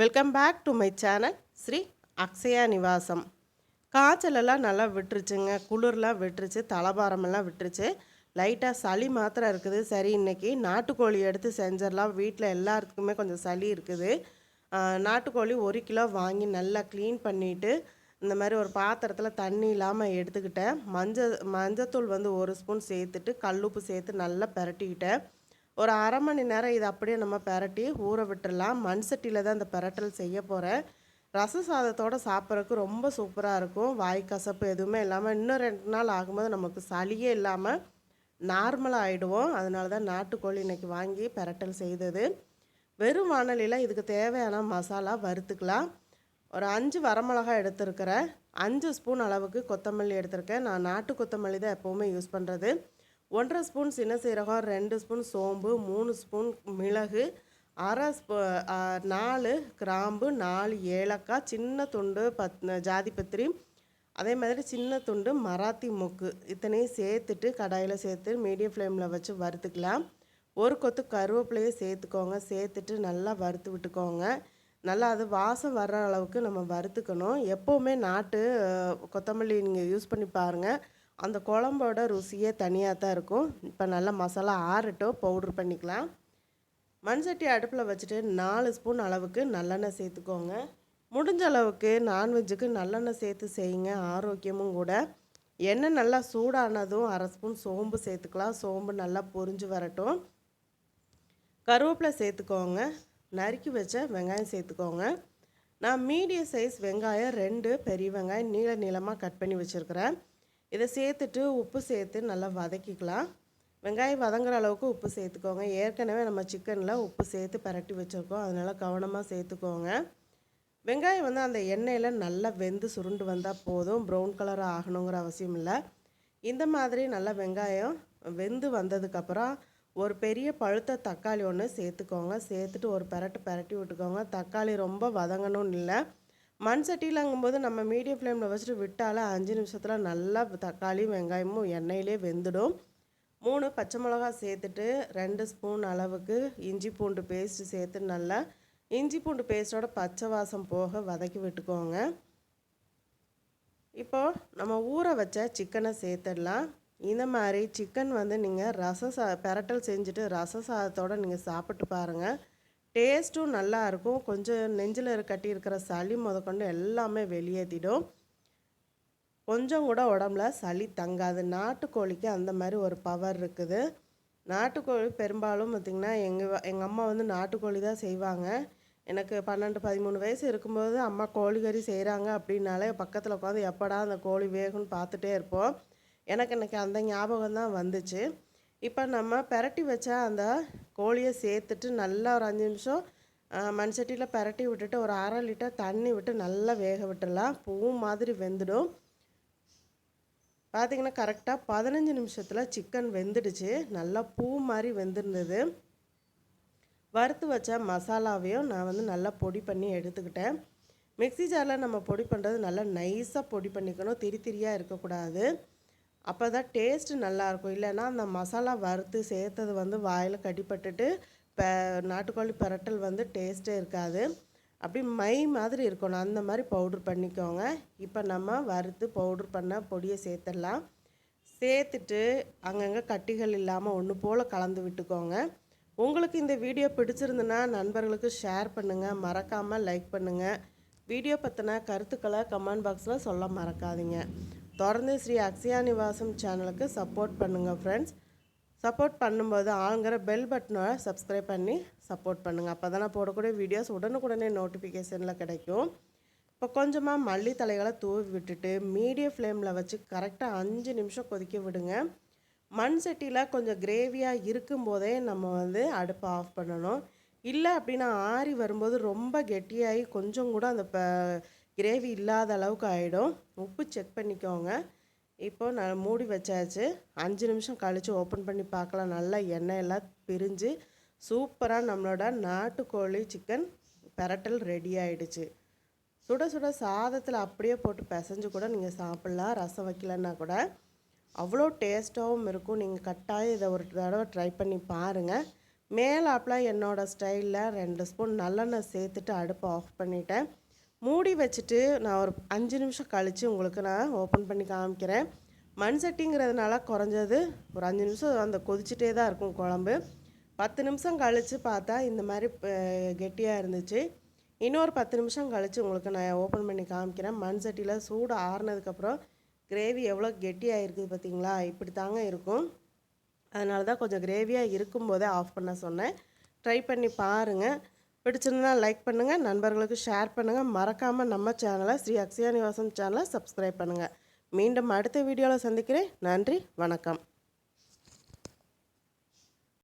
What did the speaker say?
Welcome back to my channel Shri Akshaya Nivasam காய்ச்சலெல்லாம் நல்லா விட்டுருச்சுங்க குளிர்லாம் விட்டுருச்சு தலபாரமெல்லாம் விட்டுருச்சு. லைட்டாக சளி மாத்திரம் இருக்குது. சரி இன்றைக்கி நாட்டுக்கோழி எடுத்து செஞ்சிடலாம். வீட்டில் எல்லாத்துக்குமே கொஞ்சம் சளி இருக்குது. நாட்டுக்கோழி ஒரு கிலோ வாங்கி நல்லா க்ளீன் பண்ணிவிட்டு இந்த மாதிரி ஒரு பாத்திரத்தில் தண்ணி இல்லாமல் எடுத்துக்கிட்டேன். மஞ்சள் மஞ்சத்தூள் வந்து ஒரு ஸ்பூன் சேர்த்துட்டு கல்லுப்பு சேர்த்து நல்லா பிரட்டிக்கிட்டேன். ஒரு அரை மணி நேரம் இதை அப்படியே நம்ம பெரட்டி ஊற விட்டுடலாம் மண் சட்டியில் தான் இந்த பெரட்டல் செய்ய போகிறேன் ரச சாதத்தோடு சாப்பிட்றதுக்கு ரொம்ப சூப்பராக இருக்கும். வாய் கசப்பு எதுவுமே இல்லாமல் இன்னும் ரெண்டு நாள் ஆகும்போது நமக்கு சளியே இல்லாமல் நார்மலாக ஆகிடுவோம் அதனால தான் நாட்டுக்கோழி இன்றைக்கி வாங்கி பெரட்டல் செய்தது. வெறும் வானலியில் இதுக்கு தேவையான மசாலா வறுத்துக்கலாம். ஒரு அஞ்சு வரமிளகா எடுத்திருக்கிறேன். அஞ்சு ஸ்பூன் அளவுக்கு கொத்தமல்லி எடுத்திருக்கேன். நான் நாட்டு கொத்தமல்லி தான் எப்போவுமே யூஸ் பண்ணுறது ஒன்றரை ஸ்பூன் சின்ன சீரகம் ரெண்டு ஸ்பூன் சோம்பு மூணு ஸ்பூன் மிளகு அரை ஸ்பூ நாலு கிராம்பு நாலு ஏலக்காய் சின்ன துண்டு பத் ஜாதிபத்திரி அதே மாதிரி சின்ன துண்டு மராத்தி மொக்கு. இத்தனையும் சேர்த்துட்டு கடாயில் சேர்த்து மீடியம் ஃப்ளேமில் வச்சு வறுத்துக்கலாம். ஒரு கொத்து கருவேப்பிலையை சேர்த்துக்கோங்க. சேர்த்துட்டு நல்லா வறுத்து விட்டுக்கோங்க. நல்லா அது வாசம் வர்ற அளவுக்கு நம்ம வறுத்துக்கணும். எப்போவுமே நாட்டு கொத்தமல்லி நீங்கள் யூஸ் பண்ணி பாருங்கள் அந்த குழம்போட ருசியே தனியாக தான் இருக்கும். இப்போ நல்லா மசாலா ஆறட்டும் பவுட்ரு பண்ணிக்கலாம். மண் சட்டி அடுப்பில் வச்சுட்டு நாலு ஸ்பூன் அளவுக்கு நல்லெண்ணெய் சேர்த்துக்கோங்க. முடிஞ்ச அளவுக்கு நான்வெஜ்ஜுக்கு நல்லெண்ணெய் சேர்த்து செய்யுங்க ஆரோக்கியமும் கூட. எண்ணெய் நல்லா சூடானதும் அரை ஸ்பூன் சோம்பு சேர்த்துக்கலாம். சோம்பு நல்லா பொரிஞ்சு வரட்டும். கருவேப்பிலை சேர்த்துக்கோங்க. நறுக்கி வச்ச வெங்காயம் சேர்த்துக்கோங்க. நான் மீடியம் சைஸ் வெங்காயம் ரெண்டு பெரிய வெங்காயம் நீள நீளமாக கட் பண்ணி வச்சுருக்கிறேன். இதை சேர்த்துட்டு உப்பு சேர்த்து நல்லா வதக்கிக்கலாம். வெங்காயம் வதங்குற அளவுக்கு உப்பு சேர்த்துக்கோங்க. ஏற்கனவே நம்ம சிக்கனில் உப்பு சேர்த்து பரட்டி வச்சுருக்கோம். அதனால் கவனமாக சேர்த்துக்கோங்க. வெங்காயம் வந்து அந்த எண்ணெயில் நல்லா வெந்து சுருண்டு வந்தால் போதும். ப்ரௌன் கலர் ஆகணுங்கிற அவசியம் இல்லை. இந்த மாதிரி நல்லா வெங்காயம் வெந்து வந்ததுக்கப்புறம் ஒரு பெரிய பழுத்த தக்காளி ஒன்று சேர்த்துக்கோங்க. சேர்த்துட்டு ஒரு பெரட்டு பெரட்டி விட்டுக்கோங்க. தக்காளி ரொம்ப வதங்கணும்னு இல்லை. மண் சட்டியிலங்கும்போது நம்ம மீடியம் ஃப்ளேமில் வச்சுட்டு விட்டால அஞ்சு நிமிஷத்தில் நல்லா தக்காளி வெங்காயமும் எண்ணெயிலே வெந்துடும். மூணு பச்சை மிளகா சேர்த்துட்டு ரெண்டு ஸ்பூன் அளவுக்கு இஞ்சி பூண்டு பேஸ்ட் சேர்த்து நல்லா இஞ்சி பூண்டு பேஸ்ட்டோட பச்சை வாசம் போக வதக்கி விட்டுக்கோங்க. இப்போ நம்ம ஊற வச்ச சிக்கனை சேர்த்துடலாம். இந்த மாதிரி சிக்கன் வந்து நீங்கள் ரச சா பெரட்டல் செஞ்சுட்டு ரச சாதத்தோடு நீங்கள் சாப்பிட்டு பாருங்கள் டேஸ்ட்டும் நல்லா இருக்கும் கொஞ்சம் நெஞ்சில் கட்டியிருக்கிற கட்டி இருக்கிற சளி முதற்கொண்டு எல்லாமே வெளியேற்றிடும் கொஞ்சம் கூட உடம்புல சளி தங்காது. நாட்டுக்கோழிக்கு அந்த மாதிரி ஒரு பவர் இருக்குது. நாட்டுக்கோழி பெரும்பாலும் பார்த்திங்கன்னா எங்கள் எங்கள் அம்மா வந்து நாட்டுக்கோழி தான் செய்வாங்க. எனக்கு பன்னெண்டு பதிமூணு வயசு இருக்கும்போது அம்மா கோழி கறி செய்கிறாங்க அப்படின்னாலே பக்கத்தில் உட்காந்து எப்படா அந்த கோழி வேகும்னு பார்த்துட்டே இருப்போம். எனக்கு இன்னைக்கு அந்த ஞாபகம் தான் வந்துச்சு. இப்போ நம்ம பெரட்டி வச்ச அந்த கோழியை சேர்த்துட்டு நல்லா ஒரு அஞ்சு நிமிஷம் மண்சட்டியில் மண் சட்டியில் பெரட்டி விட்டுட்டு ஒரு அரை லிட்டர் தண்ணி விட்டு நல்லா வேக விட்டுடலாம். பூ மாதிரி வெந்துடும். பார்த்திங்கன்னா கரெக்டாக பதினஞ்சு நிமிஷத்தில் சிக்கன் வெந்துடுச்சு. நல்லா பூ மாதிரி வெந்திருந்தது. வறுத்து வச்ச மசாலாவையும் நான் வந்து நல்லா பொடி பண்ணி எடுத்துக்கிட்டேன். மிக்ஸி ஜாரில் நம்ம பொடி பண்ணுறது நல்லா நைஸாக பொடி பண்ணிக்கணும். திரி திரியாக இருக்கக்கூடாது. அப்போ தான் டேஸ்ட்டு நல்லாயிருக்கும். இல்லைன்னா அந்த மசாலா வறுத்து சேர்த்தது வந்து வாயில் கடிப்பட்டுட்டு இப்போ நாட்டுக்கோழி பரட்டல் வந்து டேஸ்ட்டே இருக்காது. அப்படி மை மாதிரி இருக்கணும். அந்த மாதிரி பவுட்ரு பண்ணிக்கோங்க. இப்போ நம்ம வறுத்து பவுட்ரு பண்ண பொடியை சேர்த்துடலாம். சேர்த்துட்டு அங்கங்கே கட்டிகள் இல்லாமல் ஒன்று போல் கலந்து விட்டுக்கோங்க. உங்களுக்கு இந்த வீடியோ பிடிச்சிருந்துன்னா நண்பர்களுக்கு ஷேர் பண்ணுங்கள் மறக்காமல் லைக் பண்ணுங்கள் வீடியோ பற்றின கருத்துக்களை கமெண்ட் பாக்ஸில் சொல்ல மறக்காதீங்க. தொடர்ந்து ஸ்ரீ அக்ஷயா நிவாசம் சேனலுக்கு சப்போர்ட் பண்ணுங்கள் ஃப்ரெண்ட்ஸ் சப்போர்ட் பண்ணும்போது ஆளுங்கிற பெல் பட்டனை சப்ஸ்கிரைப் பண்ணி சப்போர்ட் பண்ணுங்கள் அப்போ தான் நான் போடக்கூடிய வீடியோஸ் உடனுக்குடனே நோட்டிஃபிகேஷனில் கிடைக்கும். இப்போ கொஞ்சமாக மல்லி தலைகளை தூவி விட்டுட்டு மீடியம் ஃப்ளேமில் வச்சு கரெக்டாக அஞ்சு நிமிஷம் கொதிக்க விடுங்க. மண் சட்டியில் கொஞ்சம் கிரேவியாக இருக்கும்போதே நம்ம வந்து அடுப்பை ஆஃப் பண்ணணும். இல்லை அப்படின்னா ஆறி வரும்போது ரொம்ப கெட்டியாகி கொஞ்சம் கூட அந்த ப கிரேவி இல்லாத அளவுக்கு ஆகிடும் உப்பு செக் பண்ணிக்கோங்க. இப்போது நான் மூடி வச்சாச்சு. அஞ்சு நிமிஷம் கழித்து ஓப்பன் பண்ணி பார்க்கலாம். நல்லா எண்ணெய் எல்லாம் பிரிஞ்சு சூப்பராக நம்மளோட நாட்டுக்கோழி சிக்கன் பெரட்டல் ரெடி ஆகிடுச்சு சுட சுட சாதத்தில் அப்படியே போட்டு பிசைஞ்சு கூட நீங்கள் சாப்பிட்லாம். ரசம் வைக்கலன்னா கூட அவ்வளோ டேஸ்ட்டாகவும் இருக்கும். நீங்கள் கட்டாயம் இதை ஒரு தடவை ட்ரை பண்ணி பாருங்கள் மேலாப்பில் என்னோடய ஸ்டைலில் ரெண்டு ஸ்பூன் நல்லெண்ணெய் சேர்த்துட்டு அடுப்பை ஆஃப் பண்ணிட்டேன். மூடி வச்சுட்டு நான் ஒரு அஞ்சு நிமிஷம் கழித்து உங்களுக்கு நான் ஓப்பன் பண்ணி காமிக்கிறேன். மண் சட்டிங்கிறதுனால குறைஞ்சது ஒரு அஞ்சு நிமிஷம் அந்த கொதிச்சுட்டே தான் இருக்கும் குழம்பு. பத்து நிமிஷம் கழித்து பார்த்தா இந்த மாதிரி கெட்டியாக இருந்துச்சு. இன்னொரு பத்து நிமிஷம் கழித்து உங்களுக்கு நான் ஓப்பன் பண்ணி காமிக்கிறேன். மண் சட்டியில் சூடு ஆறுனதுக்கப்புறம் கிரேவி எவ்வளோ கெட்டியாக இருக்குது பார்த்தீங்களா? இப்படி தாங்க இருக்கும். அதனால தான் கொஞ்சம் கிரேவியாக இருக்கும்போதே ஆஃப் பண்ண சொன்னேன். ட்ரை பண்ணி பாருங்கள் பிடிச்சிருந்தா லைக் பண்ணுங்கள் நண்பர்களுக்கு ஷேர் பண்ணுங்கள் மறக்காமல் நம்ம சேனலை ஸ்ரீ அக்ஷயா நிவாசம் சேனலை சப்ஸ்கிரைப் பண்ணுங்கள் மீண்டும் அடுத்த வீடியோவில் சந்திக்கிறேன். நன்றி வணக்கம்.